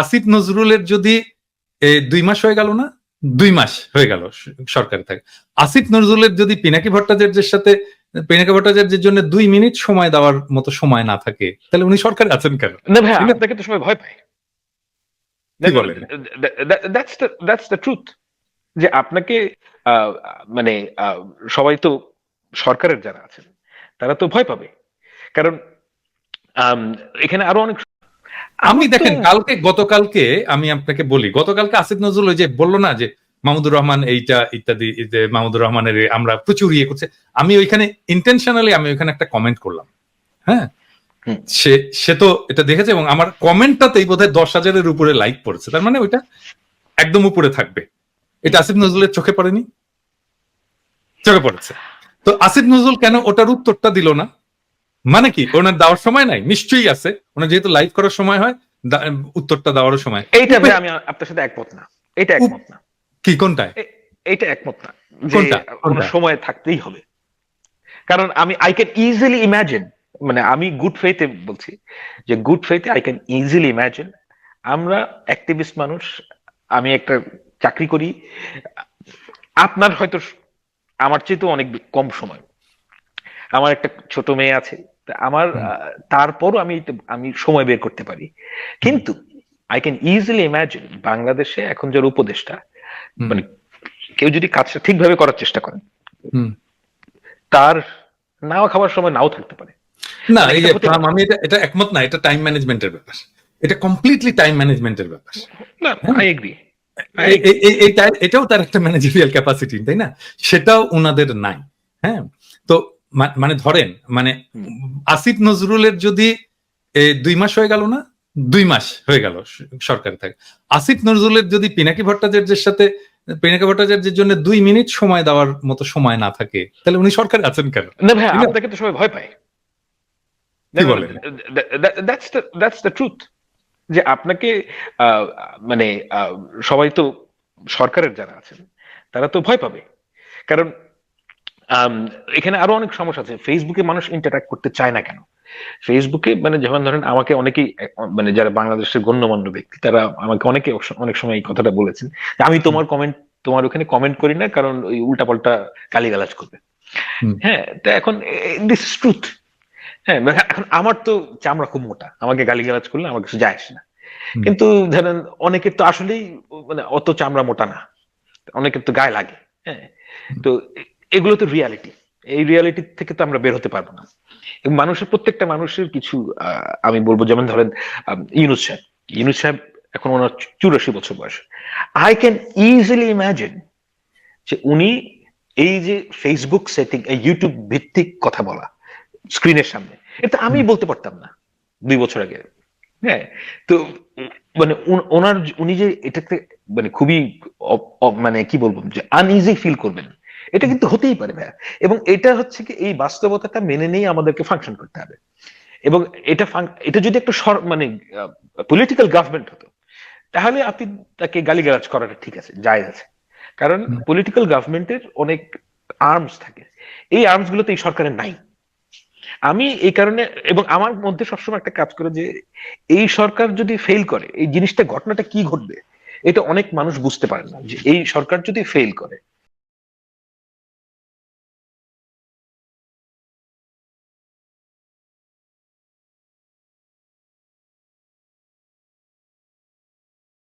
আসিফ নজরুলের যদি দুই মাস হয়ে গেল না? দুই মাস হয়ে গেল সরকারে থাকে। আসিফ নজরুলের যদি পিনাকি ভট্টাচার্যের সাথে পিনাকি ভট্টাচার্যের জন্য দুই মিনিট সময় দেওয়ার মতো সময় না থাকে তাহলে উনি সরকারে আছেন কেন? না ভাই আপনাকে তো সবাই ভয় পায়। That's the that's the truth যে আপনাকে মানে সবাই তো সরকারের যারা আছেন তারা তো ভয় পাবে। কারণ এখানে আরও অনেক আমি দেখেন কালকে গতকালকে আমি আপনাকে বলি গতকালকে আসিফ নজরুল ওই যে বলল না যে মাহমুদুর রহমান এইটা ইত্যাদি মাহমুদুর রহমানের আমরা প্রচুর ইয়ে করছে আমি ওইখানে ইন্টেনশনালি আমি ওইখানে একটা কমেন্ট করলাম। হ্যাঁ? সে সে তো এটা দেখেছে এবং আমার কমেন্টটাতেই বোধহয় দশ হাজারের উপরে লাইক পড়েছে তার মানে ওইটা একদম উপরে থাকবে। এটা আসিফ নজরুলের চোখে পড়েনি? চোখে পড়েছে। তো আসিফ নজরুল কেন ওটার উত্তরটা দিল না? মানে কি? ওনার দেওয়ার সময় নাই? নিশ্চয়ই আছে। ওনার যেহেতু লাইভ করার সময় হয় উত্তরটা দেওয়ারও সময়। এইটা আমি আপনার সাথে একমত না। এটা একমত না। কি কোনটায়? এটা একমত না। কোনটা? কোনটা? সময় থাকতেই হবে। কারণ আমি আই ক্যান ইজিলি ইমাজিন মানে আমি গুড ফেইথে বলছি যে গুড ফেইথে আই ক্যান ইজিলি ইমাজিন আমরা অ্যাক্টিভিস্ট মানুষ আমি একটা চাকরি করি আপনার হয়তো আমার চেয়ে তো অনেক কম সময়। আমার একটা ছোট মেয়ে আছে আমার তারপরও আমি আমি সময় বের করতে পারি। কিন্তু আই ক্যান ইজিলি ইমাজিন বাংলাদেশে এখন যার উপদেশটা হুম। মানে কেউ যদি কাজটা ঠিকভাবে করার চেষ্টা করেন। তার নাও খাবার সময় নাও থাকতে পারে। না এই যে আমি এটা এটা একমত না এটা টাইম ম্যানেজমেন্টের ব্যাপার। এটা কমপ্লিটলি টাইম ম্যানেজমেন্টের ব্যাপার। না হ্যাঁ। আই এগ্রি এ- এ- এ- এটা- এটাও তার একটা ম্যানেজারিয়াল ক্যাপাসিটি তাই না? সেটাও ওনাদের নাই। হ্যাঁ? মানে ধরেন মানে আসিফ নজরুলের যদি দুই মাস হয়ে গেল না? দুই মাস হয়ে গেল সরকারে থাকে। আসিফ নজরুলের যদি পিনাকি ভট্টাচার্যের সাথে পিনাকি ভট্টাচার্যের জন্য দুই মিনিট সময় দেওয়ার মতো সময় না থাকে তাহলে উনি সরকারে আছেন কেন? না ভাই আপনাকে তো সবাই ভয় পায়। That's the that's the truth যে আপনাকে মানে সবাই তো সরকারের যারা আছেন তারা তো ভয় পাবে। কারণ এখানে আরও অনেক সমস্যা আছে। ফেসবুকে মানুষ ইন্টারঅ্যাক্ট করতে চায় না কেন? ফেসবুকে মানে যেমন ধরেন আমাকে অনেকেই মানে যারা বাংলাদেশের গণ্যমান্য ব্যক্তি তারা আমাকে অনেকে অনেক সময় এই কথাটা বলেছেন। আমি তোমার কমেন্ট তোমার ওখানে কমেন্ট করি না কারণ ওই উল্টাপাল্টা গালিগালাজ করবে। হ্যাঁ তা এখন দিস ইজ ট্রুথ হ্যাঁ মানে এখন আমার তো চামড়া খুব মোটা। আমাকে গালিগালাজ করলে আমার কিছু যায় আসে না। কিন্তু ধরেন অনেকের তো আসলেই মানে অত চামড়া মোটা না। অনেকের তো গায়ে লাগে। হ্যাঁ তো এগুলো তো রিয়ালিটি এই রিয়ালিটি থেকে তো আমরা বের হতে পারব না। এবং মানুষের প্রত্যেকটা মানুষের কিছু আহ, আমি বলব যেমন ধরেন ইউনুস সাহেব। ইউনুস সাহেব এখন ওনার চুরাশি বছর বয়স। আই ক্যান ইজিলি ইমাজিন যে উনি এই যে ফেসবুক সেটিং ইউটিউব ভিত্তিক কথা বলা স্ক্রিনের সামনে এটা আমি বলতে পারতাম না দুই বছর আগে। হ্যাঁ তো মানে ওনার উনি যে এটাতে মানে খুবই মানে কি বলব যে আনইজি ফিল করবেন। এটা কিন্তু হতেই পারে ভাইয়া। এবং এটা হচ্ছে কি এই বাস্তবতাটা মেনে নিয়ে আমাদেরকে ফাংশন করতে হবে। এবং এটা এটা যদি একটা সর- মানে পলিটিক্যাল গভর্নমেন্ট হতো তাহলে আপনি তাকে গালিগালাজ করাটা ঠিক আছে জায়েজ আছে। কারণ পলিটিক্যাল গভর্নমেন্টের অনেক আর্মস থাকে। এই আর্মসগুলো তো এই সরকারের নাই। আমি এই কারণে এবং আমার মধ্যে সবসময় একটা কাজ করে যে এই সরকার যদি ফেল করে এই জিনিসটা ঘটনাটা কি ঘটবে এটা অনেক মানুষ বুঝতে পারে না যে এই সরকার যদি ফেল করে